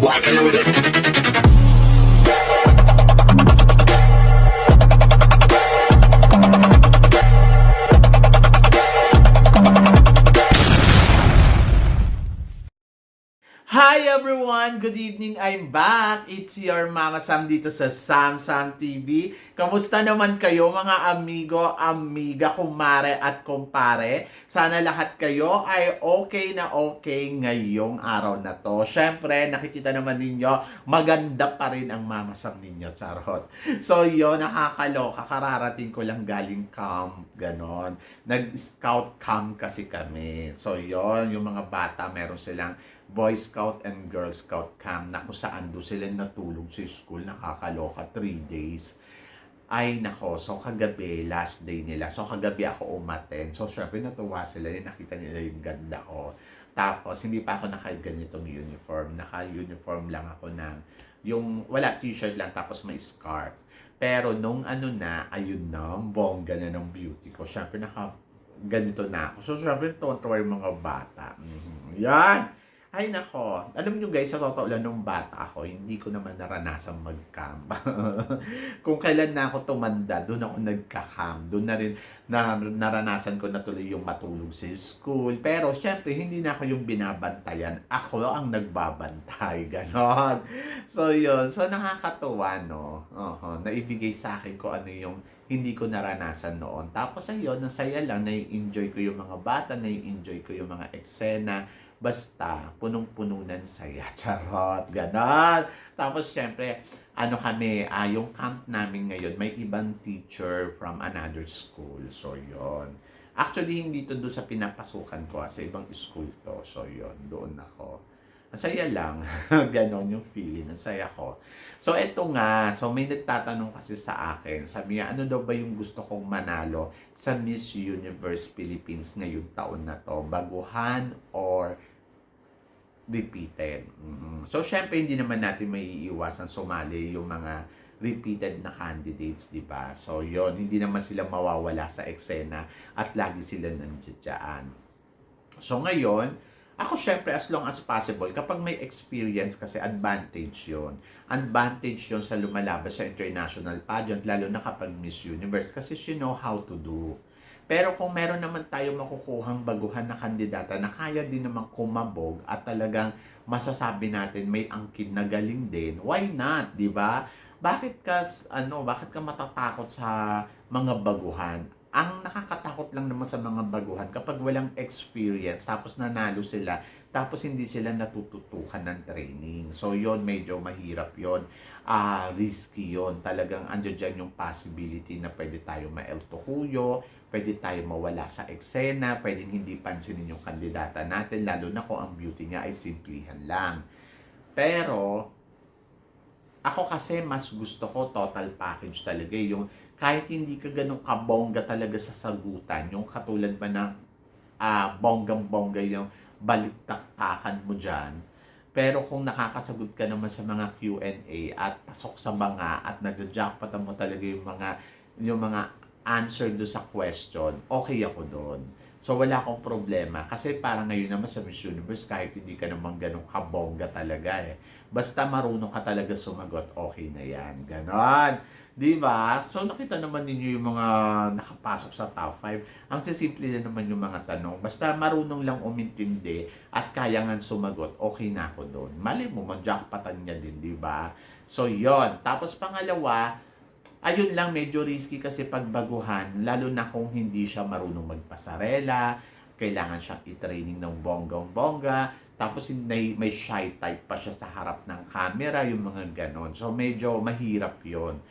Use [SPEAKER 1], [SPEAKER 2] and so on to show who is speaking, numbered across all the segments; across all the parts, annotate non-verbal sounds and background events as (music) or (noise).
[SPEAKER 1] walking with it.
[SPEAKER 2] Hi everyone! Good evening! I'm back! It's your Mama Sam dito sa Sam Sam TV. Kamusta naman kayo mga amigo, amiga, kumare at kumpare? Sana lahat kayo ay okay na okay ngayong araw na to. Siyempre, nakikita naman ninyo, maganda pa rin ang Mama Sam ninyo, charot. So yun, nakakaloka. Kararating ko lang galing camp, ganon. Nag-scout camp kasi kami. So yun, yung mga bata, meron silang Boy Scout and Girl Scout camp na kung saan doon sila natulog sa school, nakakaloka, 3 days. Ay nako, so kagabi, last day nila. So kagabi ako umaten. So syempre natuwa sila, yung nakita nila yung ganda ko. Tapos hindi pa ako naka-ganitong uniform. Naka-uniform lang ako ng yung wala t-shirt lang tapos may scarf. Pero nung ano na, ayun na, bongga na ng beauty ko. Syempre naka ganito na ako. So syempre tuwa yung mga bata. Mhm. Yan! Ay nako, alam nyo guys, sa totoo lang nung bata ako, hindi ko naman naranasan mag-camp. (laughs) Kung kailan na ako tumanda, doon ako nagka-camp. Doon na rin na, naranasan ko na tuloy yung matulog sa school. Pero syempre, hindi na ako yung binabantayan. Ako ang nagbabantay. (laughs) Ganon. So yun, so nakakatuwa no. Oho, naibigay sa akin ko ano yung hindi ko naranasan noon. Tapos ayun, nasaya lang, na-enjoy ko yung mga bata, na-enjoy ko yung mga eksena, Basta, punong-puno ng saya. (laughs) Charot. Ganon. Tapos, syempre, ano kami, ah, yung camp namin ngayon, may ibang teacher from another school. So, yon Actually, hindi to doon sa pinapasukan ko. ah, Sa ibang school to. So, yon Doon ako. Ang saya lang. (laughs) Ganon yung feeling. Ang saya ko. So, eto nga. So, may nagtatanong kasi sa akin. Sabi niya, ano daw ba yung gusto kong manalo sa Miss Universe Philippines ngayong taon na to? Baguhan or repeated? Mhm. So, syempre, hindi naman natin may iiwasan sumali yung mga repeated na candidates, di ba? So, yon hindi naman sila mawawala sa eksena at lagi sila nandiyan. So, ngayon, ako syempre as long as possible, kapag may experience kasi advantage yon Advantage yon sa lumalabas sa international pageant, lalo na kapag Miss Universe kasi you know how to do. Pero kung meron naman tayo makukuhang baguhan na kandidata na kaya din naman kumabog at talagang masasabi natin may angkin na galing din, why not, di ba? Bakit ka, ano, bakit ka matatakot sa mga baguhan? Ang nakakatakot lang naman sa mga baguhan kapag walang experience tapos nanalo sila tapos hindi sila natututukan ng training. So yon medyo mahirap yon ah risky yon Talagang andyan dyan yung possibility na pwede tayo ma-El Tocuyo, pwede tayo mawala sa eksena, pwedeng hindi pansinin yung kandidata natin, lalo na kung ang beauty niya ay simplihan lang. Pero, ako kasi mas gusto ko total package talaga eh. yung kahit hindi ka ganun kabongga talaga sa sagutan, yung katulad ba ng ah, bonggang-bongga yung balitaktakan mo dyan. Pero kung nakakasagot ka naman sa mga Q&A at pasok sa mga at nagja-jackpot mo talaga yung mga yung mga answer do sa question, okay ako doon. So wala akong problema kasi parang ngayon naman sa Miss Universe kahit hindi ka naman ganun kabongga talaga eh. Basta marunong ka talaga sumagot, okay na yan. Ganon. Di ba? So nakita naman ninyo yung mga nakapasok sa top 5. Ang sisimple na naman yung mga tanong. Basta marunong lang umintindi at kaya nga sumagot, okay na ako doon. Mali mo, mag-jackpotan niya din, di ba? So yon Tapos pangalawa, ayun lang medyo risky kasi pagbaguhan, lalo na kung hindi siya marunong magpasarela, kailangan siyang i-training ng bonggang-bongga, tapos may, may shy type pa siya sa harap ng camera, yung mga ganon. So medyo mahirap yon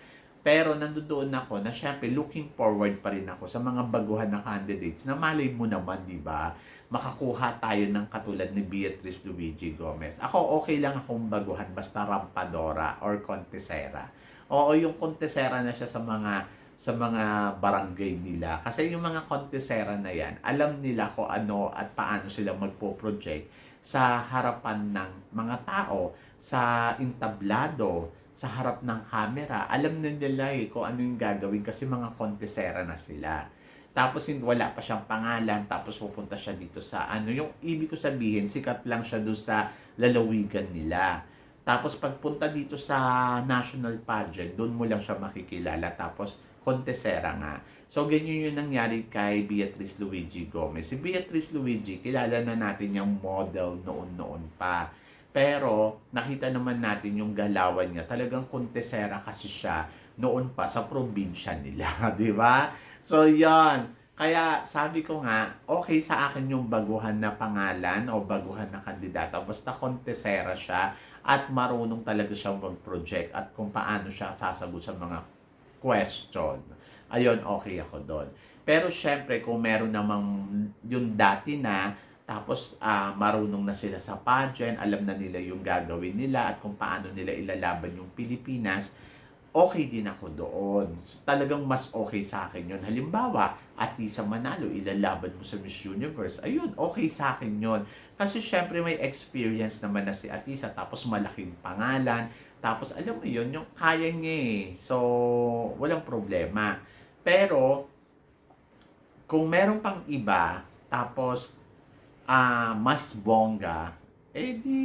[SPEAKER 2] pero nandoon ako na syempre looking forward pa rin ako sa mga baguhan na candidates na malay mo naman, di ba? Makakuha tayo ng katulad ni Beatrice Luigi Gomez. Ako okay lang akong baguhan basta Rampadora or Contesera. Oo, yung Contesera na siya sa mga sa mga barangay nila. Kasi yung mga Contesera na yan, alam nila ko ano at paano sila magpo-project sa harapan ng mga tao, sa entablado, sa harap ng camera, alam na nila eh kung ano yung gagawin kasi mga kontesera na sila. Tapos wala pa siyang pangalan, tapos pupunta siya dito sa ano, yung ibig ko sabihin, sikat lang siya doon sa lalawigan nila. Tapos pagpunta dito sa national pageant, doon mo lang siya makikilala. Tapos kontesera nga. So, ganyan yung nangyari kay Beatrice Luigi Gomez. Si Beatrice Luigi, kilala na natin yung model noon-noon pa. Pero, nakita naman natin yung galawan niya. Talagang kontesera kasi siya noon pa sa probinsya nila. (laughs) di ba? So, yon Kaya sabi ko nga, okay sa akin yung baguhan na pangalan o baguhan na kandidata. Basta kontesera siya at marunong talaga siyang mag-project at kung paano siya sasagot sa mga question. Ayun, okay ako doon. Pero syempre, kung meron namang yung dati na, tapos ah, marunong na sila sa pageant, alam na nila yung gagawin nila at kung paano nila ilalaban yung Pilipinas, okay din ako doon. Talagang mas okay sa akin yun. Halimbawa, Atisa Manalo, ilalaban mo sa Miss Universe. Ayun, okay sa akin yun. Kasi syempre may experience naman na si Atisa, tapos malaking pangalan, tapos alam mo yun, yung kaya niya eh. So, walang problema. Pero, kung meron pang iba, tapos ah mas bongga, eh di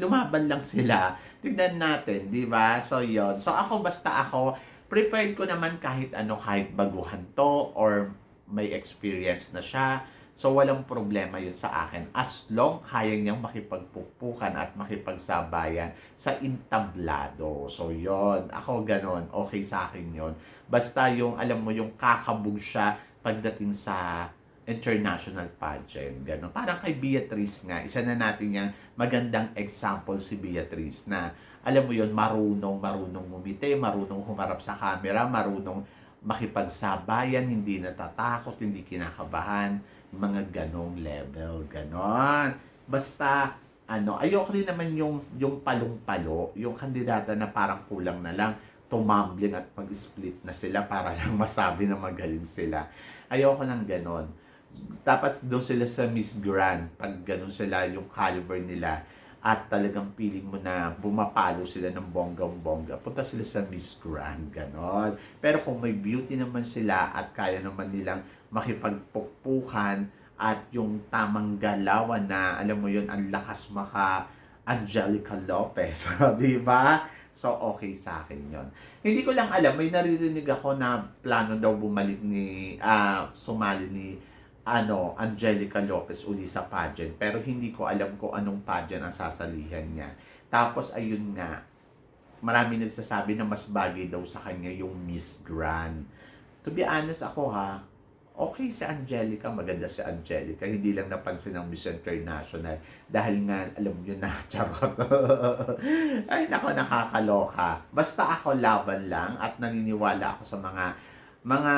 [SPEAKER 2] lumaban lang sila. Tignan natin, di ba? So, yon So, ako basta ako, prepared ko naman kahit ano, kahit baguhan to or may experience na siya. So, walang problema yun sa akin. As long kaya niyang makipagpukpukan at makipagsabayan sa intablado. So, yon Ako ganon. Okay sa akin yon Basta yung, alam mo, yung kakabog siya pagdating sa international pageant. Ganon. Parang kay Beatrice nga, isa na natin yung magandang example si Beatrice na alam mo yon marunong, marunong ngumiti, marunong humarap sa camera, marunong makipagsabayan, hindi natatakot, hindi kinakabahan, mga ganong level, ganon. Basta, ano, ayoko rin naman yung, yung palong-palo, yung kandidata na parang kulang na lang, tumambling at mag-split na sila para lang (laughs) masabi na magaling sila. Ayoko ng ganon. Dapat doon sila sa Miss Grand, pag ganon sila yung caliber nila, at talagang feeling mo na bumapalo sila ng bonggang-bongga, punta sila sa Miss Grand, ganon. Pero kung may beauty naman sila at kaya naman nilang makipagpukpukan at yung tamang galawan na, alam mo yun, ang lakas maka Angelica Lopez, (laughs) di ba? So, okay sa akin yon. Hindi ko lang alam, may naririnig ako na plano daw bumalik ni, ah, sumali ni ano, Angelica Lopez uli sa pageant. Pero hindi ko alam kung anong pageant ang sasalihan niya. Tapos, ayun nga, marami nagsasabi na mas bagay daw sa kanya yung Miss Grand. To be honest ako ha, okay si Angelica, maganda si Angelica. Hindi lang napansin ng Miss International dahil nga, alam nyo na, (laughs) charot. Ay, nako, nakakaloka. Basta ako laban lang at naniniwala ako sa mga mga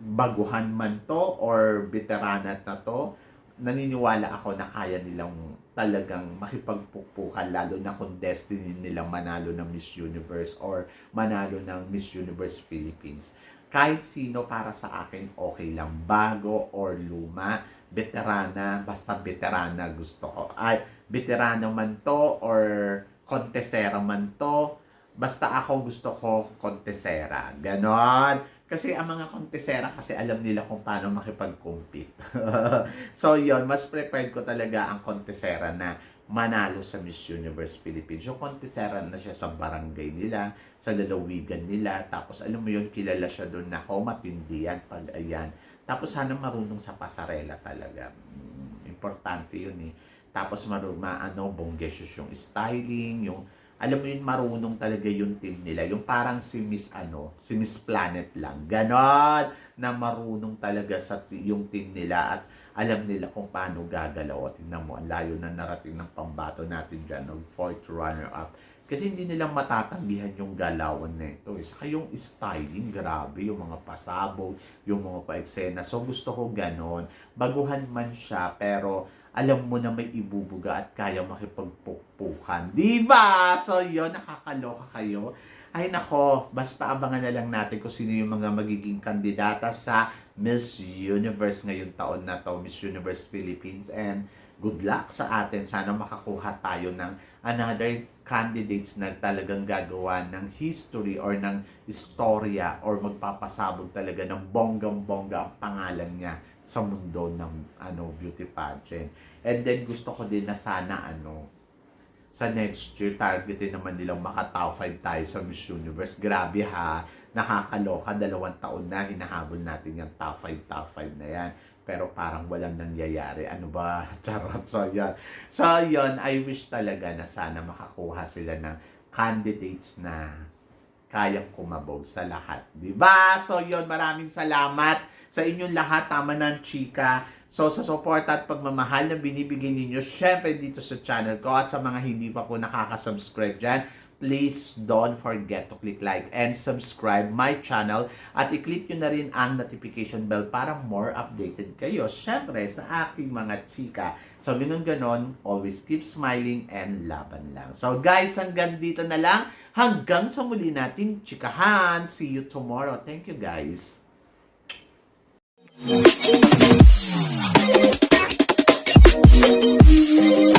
[SPEAKER 2] baguhan man to or veteranat na to, naniniwala ako na kaya nilang talagang makipagpukpukan lalo na kung destiny nilang manalo ng Miss Universe or manalo ng Miss Universe Philippines. Kahit sino para sa akin okay lang, bago or luma, veterana, basta veterana gusto ko. Ay, veterano man to or kontesera man to, basta ako gusto ko kontesera. Ganon. Kasi ang mga kontesera kasi alam nila kung paano makipag-compete. (laughs) so yon mas prepared ko talaga ang kontesera na manalo sa Miss Universe Philippines. Yung kontesera na siya sa barangay nila, sa lalawigan nila. Tapos alam mo yun, kilala siya doon na, oh, matindi yan, pag ayan. Tapos sana marunong sa pasarela talaga. Mm, Importante yun eh. Tapos marunong, ano, bonggesyos yung styling, yung alam mo yun, marunong talaga yung team nila. Yung parang si Miss ano, si Miss Planet lang. Ganon! Na marunong talaga sa yung team nila at alam nila kung paano gagalaw. Tingnan mo, ang layo na narating ng pambato natin dyan, ng fourth runner-up. Kasi hindi nila matatanggihan yung galawan na ito. Eh. Saka yung styling, grabe, yung mga pasabog, yung mga pa-eksena. So gusto ko ganon. Baguhan man siya, pero alam mo na may ibubuga at kaya makipagpukpukan. Di ba? So, yun, nakakaloka kayo. Ay nako, basta abangan na lang natin kung sino yung mga magiging kandidata sa Miss Universe ngayong taon na to, Miss Universe Philippines. And good luck sa atin. Sana makakuha tayo ng another candidates na talagang gagawa ng history or ng istorya or magpapasabog talaga ng bonggang-bongga ang pangalan niya sa mundo ng ano beauty pageant. And then gusto ko din na sana ano sa next year, targetin naman nilang maka top 5 tayo sa Miss Universe. Grabe ha, nakakaloka, dalawang taon na hinahabol natin yung top 5, top 5 na yan. Pero parang walang nangyayari. Ano ba? (laughs) Charot. So, yan. So, yun, I wish talaga na sana makakuha sila ng candidates na kayang kumabaw sa lahat. Ba? So, yun, maraming salamat sa inyong lahat. Tama ng chika. So, sa support at pagmamahal na binibigay ninyo, syempre dito sa channel ko at sa mga hindi pa po nakaka-subscribe dyan, please don't forget to click like and subscribe my channel at i-click nyo na rin ang notification bell para more updated kayo. Syempre, sa aking mga chika. So, ganun-ganon, always keep smiling and laban lang. So, guys, hanggang dito na lang. Hanggang sa muli nating chikahan. See you tomorrow. Thank you, guys.
[SPEAKER 1] Thank you.